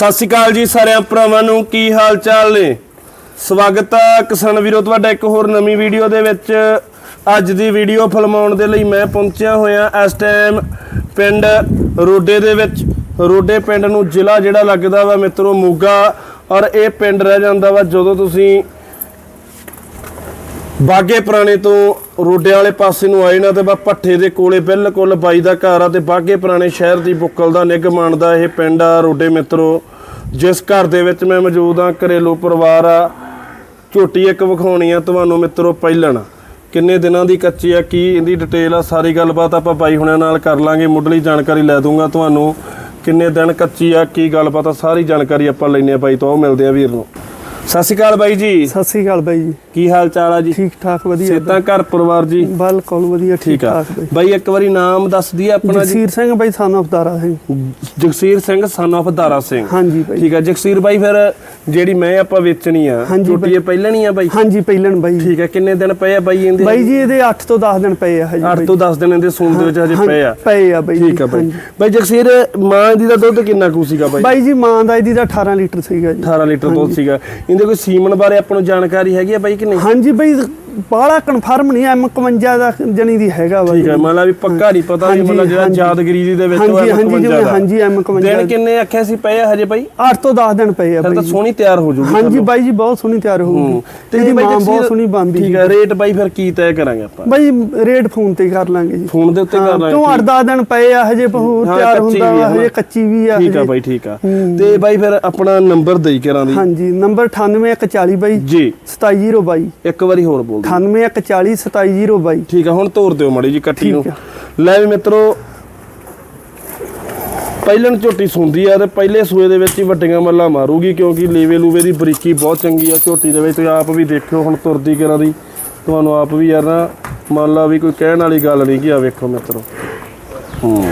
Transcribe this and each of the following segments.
ਸਤਿ ਸ਼੍ਰੀ ਅਕਾਲ ਜੀ ਸਾਰਿਆਂ ਭਰਾਵਾਂ ਨੂੰ, ਕੀ ਹਾਲ ਚਾਲ ਨੇ? ਸਵਾਗਤ ਹੈ ਕਿਸਾਨ ਵੀਰੋ, ਤੁਹਾਡਾ ਇੱਕ ਹੋਰ ਨਵੀਂ ਵੀਡੀਓ ਦੇ ਵਿੱਚ। ਅੱਜ ਦੀ ਵੀਡੀਓ ਫਿਲਮਾਉਣ ਦੇ ਲਈ ਮੈਂ ਪਹੁੰਚਿਆ ਹੋਇਆ ਇਸ ਟਾਈਮ ਪਿੰਡ ਰੋਡੇ ਦੇ ਵਿੱਚ। ਰੋਡੇ ਪਿੰਡ ਨੂੰ ਜ਼ਿਲ੍ਹਾ ਜਿਹੜਾ ਲੱਗਦਾ ਵਾ ਮਿੱਤਰੋ ਮੋਗਾ, ਔਰ ਇਹ ਪਿੰਡ ਰਹਿ ਜਾਂਦਾ ਵਾ ਜਦੋਂ ਤੁਸੀਂ ਬਾਗੇ ਪੁਰਾਣੇ ਤੋਂ ਰੋਡੇ ਵਾਲੇ ਪਾਸੇ ਨੂੰ ਆਏ ਨਾ ਤੇ ਬਾ ਪੱਠੇ ਦੇ ਕੋਲੇ ਬਿਲਕੁਲ ਬਾਈ ਦਾ ਘਰ ਆ ਤੇ ਬਾਗੇ ਪੁਰਾਣੇ ਸ਼ਹਿਰ ਦੀ ਬੁੱਕਲ ਦਾ ਨਿੱਘ ਮਾਣਦਾ ਇਹ ਪਿੰਡ ਆ ਰੋਡੇ ਮਿੱਤਰੋ। ਜਿਸ ਘਰ ਦੇ ਵਿੱਚ ਮੈਂ ਮੌਜੂਦ ਆ ਘਰੇਲੂ ਪਰਿਵਾਰ ਆ। ਝੋਟੀ ਇੱਕ ਵਿਖਾਉਣੀ ਆ ਤੁਹਾਨੂੰ ਮਿੱਤਰੋ ਪਹਿਲਣ। ਕਿੰਨੇ ਦਿਨਾਂ ਦੀ ਕੱਚੀ ਆ, ਕੀ ਇਹਦੀ ਡਿਟੇਲ ਆ, ਸਾਰੀ ਗੱਲਬਾਤ ਆਪਾਂ ਬਾਈ ਹੁਣਾਂ ਨਾਲ ਕਰ ਲਾਂਗੇ। ਮੁੱਢਲੀ ਜਾਣਕਾਰੀ ਲੈ ਦੂੰਗਾ ਤੁਹਾਨੂੰ। ਕਿੰਨੇ ਦਿਨ ਕੱਚੀ ਆ, ਕੀ ਗੱਲਬਾਤ ਆ, ਸਾਰੀ ਜਾਣਕਾਰੀ ਆਪਾਂ ਲੈਣੇ ਆ ਬਾਈ ਤੋਂ। ਆਓ ਮਿਲਦੇ ਆ ਵੀਰ ਨੂੰ। ਸਤਿ ਸ਼੍ਰੀ ਅਕਾਲ ਬਾਈ ਜੀ। ਸਤਿ ਸ੍ਰੀ ਅਕਾਲ ਬਾਈ ਜੀ। ਕੀ ਹਾਲ ਚਾਲ ਆ ਜੀ? ਠੀਕ ਠਾਕ ਵਧੀਆ ਸੇਤਾਂ ਘਰ ਪਰਿਵਾਰ ਜੀ? ਬਿਲਕੁਲ ਵਧੀਆ ਠੀਕ ਠੀਕ ਆ। ਬਾਈ। ਇੱਕ ਵਾਰੀ ਨਾਮ ਦੱਸ ਦਈਏ ਆਪਣਾ ਜੀ। ਜਗਸੀਰ ਸਿੰਘ ਬਾਈ ਸਾਨੂੰ ਅਫਦਾਰਾ ਸਿੰਘ। ਜਗਸੀਰ ਸਿੰਘ son of ਦਾਰਾ ਸਿੰਘ। ਹਾਂਜੀ ਬਾਈ। ਠੀਕ ਆ। ਜਗਸੀਰ ਬਾਈ ਫਿਰ ਜਿਹੜੀ ਮੈਂ ਆਪਾਂ ਵੇਚਣੀ ਆ ਝੋਟੀ ਇਹ ਪਹਿਲਾਂ ਨਹੀਂ ਆ ਬਾਈ? ਹਾਂਜੀ ਪਹਿਲਣ ਬਾਈ। ਠੀਕ ਆ। ਕਿੰਨੇ ਦਿਨ ਪਏ ਆ ਬਾਈ ਇਹਦੇ? ਬਾਈ ਜੀ ਇਹਦੇ 8 ਤੋਂ 10 ਦਿਨ ਪਏ ਆ ਹਜੇ 8 ਤੋਂ 10 ਦਿਨ ਇਹਦੇ ਸੂਣ ਦੇ ਵਿੱਚ ਹਜੇ ਹਾਂ, ਪਏ ਆ। ਪਏ ਆ ਬਾਈ ਠੀਕ ਆ ਬਾਈ। ਬਾਈ ਜਗਸੀਰ ਮਾਂ ਦੀ ਦਾ ਦੁੱਧ ਕਿੰਨਾ ਕੁ ਸੀਗਾ ਬਾਈ? ਬਾਈ ਜੀ ਮਾਂ ਦਾ ਇਹਦੀ ਦਾ 18 ਲੀਟਰ ਸੀਗਾ ਜੀ। 18 ਲੀਟਰ ਦੁੱਧ ਸੀਗਾ। ਇਹਦੇ ਕੋਈ ਸੀਮਨ ਬਾਰੇ ਆਪਾਂ ਨੂੰ ਜਾਣਕਾਰੀ ਹੈਗੀ ਆ ਬਾਈ? ਕਿ ਨਹੀਂ? ਹਾਂਜੀ ਬਾਈ ਬਾਹਲਾ ਕਨਫਰਮ ਨਹੀਂ ਐਮ 51 ਦਾ ਜਣੀ ਦੀ ਹੈਗਾ ਬਾਈ ਠੀਕ ਹੈ ਮਤਲਬ ਵੀ ਪੱਕਾ ਨਹੀਂ ਪਤਾ ਵੀ ਮਤਲਬ ਜਿਹੜਾ। ਯਾਦਗਰੀ ਦੀ ਦੇ ਵਿੱਚ ਹਾਂਜੀ, ਉਹ ਹਾਂਜੀ, M51 ਜਿਵੇਂ। ਹਾਂਜੀ, M51 ਦਿਨ ਕਿੰਨੇ ਆਖਿਆ ਸੀ ਪਏ ਹਜੇ ਬਾਈ? 8 ਤੋਂ 10 ਦਿਨ ਪਏ ਆ ਫਿਰ ਤਾਂ। ਸੋਹਣੀ ਤਿਆਰ ਹੋ ਜੂਗੀ ਹਾਂਜੀ। ਬਾਈ ਜੀ ਬਹੁਤ ਸੋਹਣੀ ਤਿਆਰ ਹੋਊਗੀ। ਤੇ ਇਹਦੀ ਮਾਂ ਬਹੁਤ ਸੋਹਣੀ ਬੰਦੀ ਠੀਕ ਹੈ ਰੇਟ ਬਾਈ ਫਿਰ ਕੀ ਤੈਅ ਕਰਾਂਗੇ ਆਪਾਂ? ਬਾਈ ਰੇਟ ਫੋਨ ਤੇ ਕਰ ਲਾਂਗੇ ਜੀ। ਫੋਨ ਦੇ ਉੱਤੇ ਕਰ ਲਾਂਗੇ ਕਿਉਂ 8-10 ਦਿਨ ਪਏ ਆ ਹਜੇ ਬਹੁਤ ਤਿਆਰ ਹੁੰਦਾ ਵੀ ਵਾ ਹਜੇ ਕੱਚੀ ਵੀ ਆ ਠੀਕ ਆ। ਬਾਈ ਠੀਕ ਆ। ਤੇ ਬਾਈ ਫਿਰ ਆਪਣਾ ਨੰਬਰ ਦੇਈ ਕਰਾਂ ਦੀ। ਹਾਂਜੀ ਨੰਬਰ 98140 ਬਾਈ। ਜੀ। 27022 ਇੱਕ ਵਾਰੀ ਹੋਰ ਬੋਲ ਦਿਓ 98140 27022 ਠੀਕ ਆ ਹੁਣ ਤੋਰ ਦਿਓ ਮੜੀ ਜੀ ਇਕੱਠੀ ਨੂੰ। ਲੈ ਵੀ ਮਿੱਤਰੋ ਪਹਿਲਣ ਝੋਟੀ ਸੁੰਦੀ ਆ ਤੇ ਪਹਿਲੇ ਸੂਏ ਦੇ ਵਿੱਚ ਹੀ ਵੱਡੀਆਂ ਮੱਲਾਂ ਮਾਰੂਗੀ ਕਿਉਂਕਿ ਲੇਵੇ ਲੂਵੇ ਦੀ ਬਰੀਕੀ ਬਹੁਤ ਚੰਗੀ ਆ ਝੋਟੀ ਦੇ ਵਿੱਚ। ਤੁਸੀਂ ਆਪ ਵੀ ਦੇਖਿਓ ਹੁਣ ਤੁਰਦੀ ਕਰਾਂ ਦੀ। ਤੁਹਾਨੂੰ ਆਪ ਵੀ ਯਾਰ ਨਾ ਮੰਨ ਲਾ ਵੀ ਕੋਈ ਕਹਿਣ ਵਾਲੀ ਗੱਲ ਨਹੀਂ ਕਿ ਆ ਵੇਖੋ ਮਿੱਤਰੋ। ਹੂੰ।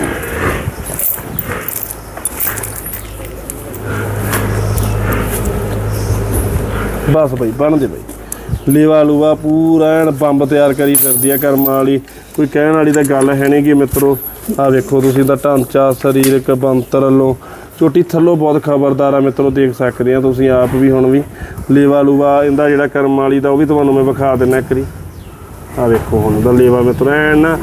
ਬਸ ਬਈ ਬਣ ਦੇ ਬਈ। ਲੇਵਾ ਲੂਵਾ ਪੂਰਾ ਐਨ ਬੰਬ ਤਿਆਰ ਕਰੀ ਫਿਰਦੀ ਆ ਕਰਮਾਂ ਵਾਲੀ। ਕੋਈ ਕਹਿਣ ਵਾਲੀ ਤਾਂ ਗੱਲ ਹੈ ਨਹੀਂ ਕਿ ਮਿੱਤਰੋ। ਆ ਵੇਖੋ ਤੁਸੀਂ ਦਾ ਢਾਂਚਾ, ਸਰੀਰਕ ਬੰਤਰ ਵੱਲੋਂ ਚੋਟੀ ਥੱਲੋਂ ਬਹੁਤ ਖਬਰਦਾਰ ਆ ਮਿੱਤਰੋ, ਦੇਖ ਸਕਦੇ ਆ ਤੁਸੀਂ ਆਪ ਵੀ ਹੁਣ ਵੀ। ਲੇਵਾ ਲੂਵਾ ਇਹਦਾ ਜਿਹੜਾ ਕਰਮਾਂ ਵਾਲੀ ਦਾ ਉਹ ਵੀ ਤੁਹਾਨੂੰ ਮੈਂ ਵਿਖਾ ਦਿੰਨਾ ਇੱਕ ਵਾਰੀ। ਆ ਵੇਖੋ ਹੁਣ ਦਾ ਲੇਵਾ ਮਿੱਤਰੋ, ਐਨ ਨਾ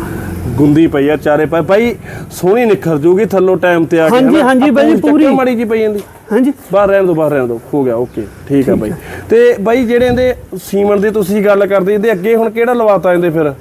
ਗੁੰਦੀ ਪਈ ਆ ਚਾਰੇ ਪਾਸੇ ਭਾਈ ਸੋਹਣੀ ਨਿਖਰ ਜੂਗੀ ਥੱਲੋਂ ਟਾਈਮ ਤੇ ਆ ਕੇ ਹਾਂਜੀ, ਹਨਾ। ਹਾਂਜੀ ਬਾਈ ਆਪਾਂ ਨੂੰ ਪੂਰੀ। ਚੱਕਰ ਮਾੜੀ ਜੀ ਪਈ ਜਾਂਦੀ। ਹਾਂਜੀ। ਬਾਹਰ ਰਹਿਣ ਦੋ ਬਾਹਰ ਰਹਿਣ ਦੋ। ਹੋ ਗਿਆ ਓਕੇ ਠੀਕ ਆ ਬਾਈ। ਤੇ ਬਾਈ ਜਿਹੜੇ ਇਹਦੇ ਸੀਮਨ ਦੀ ਤੁਸੀਂ ਗੱਲ ਕਰਦੇ ਇਹਦੇ ਅੱਗੇ ਹੁਣ ਕਿਹੜਾ ਲਵਾਤਾ ਇਹਦੇ ਫਿਰ?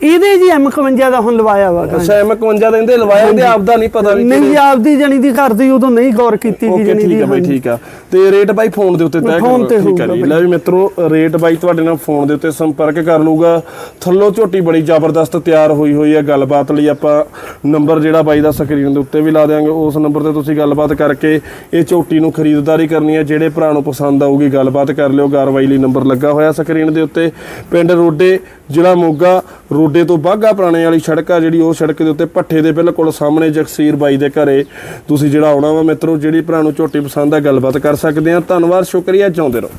ਇਹਦੇ ਜੀ M51 ਦਾ ਹੁਣ ਲਵਾਇਆ ਵਾ ਅੱਛਾ ਐਮ 51 ਦੇ ਇਹਦੇ ਲਵਾਇਆ ਇਹਦੇ ਆਪਦਾ ਨਹੀਂ ਪਤਾ ਵੀ ਨਹੀਂ ਆਪਦੀ ਜਣੀ ਦੀ ਘਰ ਦੀ ਉਦੋਂ ਨਹੀਂ ਗੌਰ ਕੀਤੀ ਗਈ ਜਣੀ ਠੀਕ ਦੀ ਆ ਬਾਈ ਹਾਂਜੀ। ਠੀਕ ਆ। ਤੇ ਰੇਟ ਬਾਈ ਫੋਨ ਦੇ ਉੱਤੇ ਤੈਅ ਕਰੋ ਤੇ ਠੀਕ ਆ ਜੀ। ਲੈ ਵੀ ਮਿੱਤਰੋ ਰੇਟ ਬਾਈ ਤੁਹਾਡੇ ਨਾਲ ਫੋਨ ਦੇ ਉੱਤੇ ਸੰਪਰਕ ਕਰ ਲੂਗਾ ਥੱਲੋਂ ਝੋਟੀ ਬੜੀ ਜ਼ਬਰਦਸਤ ਤਿਆਰ ਹੋਈ ਹੋਈ ਆ ਗੱਲਬਾਤ ਲਈ ਆਪਾਂ ਨੰਬਰ ਜਿਹੜਾ ਬਾਈ ਦਾ ਸਕਰੀਨ ਦੇ ਉੱਤੇ ਵੀ ਲਾ ਦਿਆਂਗੇ। ਉਸ ਨੰਬਰ ਤੇ ਤੁਸੀਂ ਗੱਲਬਾਤ ਕਰਕੇ ਇਹ ਝੋਟੀ ਨੂੰ ਖਰੀਦਦਾਰੀ ਕਰਨੀ ਹੈ ਜਿਹੜੇ ਭਰਾ ਨੂੰ ਪਸੰਦ ਆਊਗੀ ਗੱਲਬਾਤ ਕਰ ਲਿਓ। ਕਾਰਵਾਈ ਲਈ ਨੰਬਰ ਲੱਗਾ ਹੋਇਆ ਸਕਰੀਨ ਦੇ ਉੱਤੇ। ਪਿੰਡ ਰੋਡੇ ਜ਼ਿਲ੍ਹਾ ਮੋਗਾ ਰੋਡੇ ਤੋਂ ਬਾਗਾ ਪੁਰਾਣੇ ਵਾਲੀ ਸੜਕ ਆ, ਜਿਹੜੀ ਉਹ ਸੜਕ ਦੇ ਉੱਤੇ ਪੱਠੇ ਦੇ ਬਿਲਕੁਲ ਸਾਹਮਣੇ ਜਗਸੀਰ ਬਾਈ ਦੇ ਘਰੇ। ਤੁਸੀਂ ਜਿਹੜਾ ਆਉਣਾ ਵਾ ਮਿੱਤਰੋ, ਜਿਹੜੀ ਭਰਾ ਨੂੰ ਝੋਟੀ ਪਸੰਦ ਆ, ਗੱਲਬਾਤ ਕਰ ਸਕਦੇ ਆ। ਧੰਨਵਾਦ, ਸ਼ੁਕਰੀਆ, ਚਾਹੁੰਦੇ ਰਹੋ।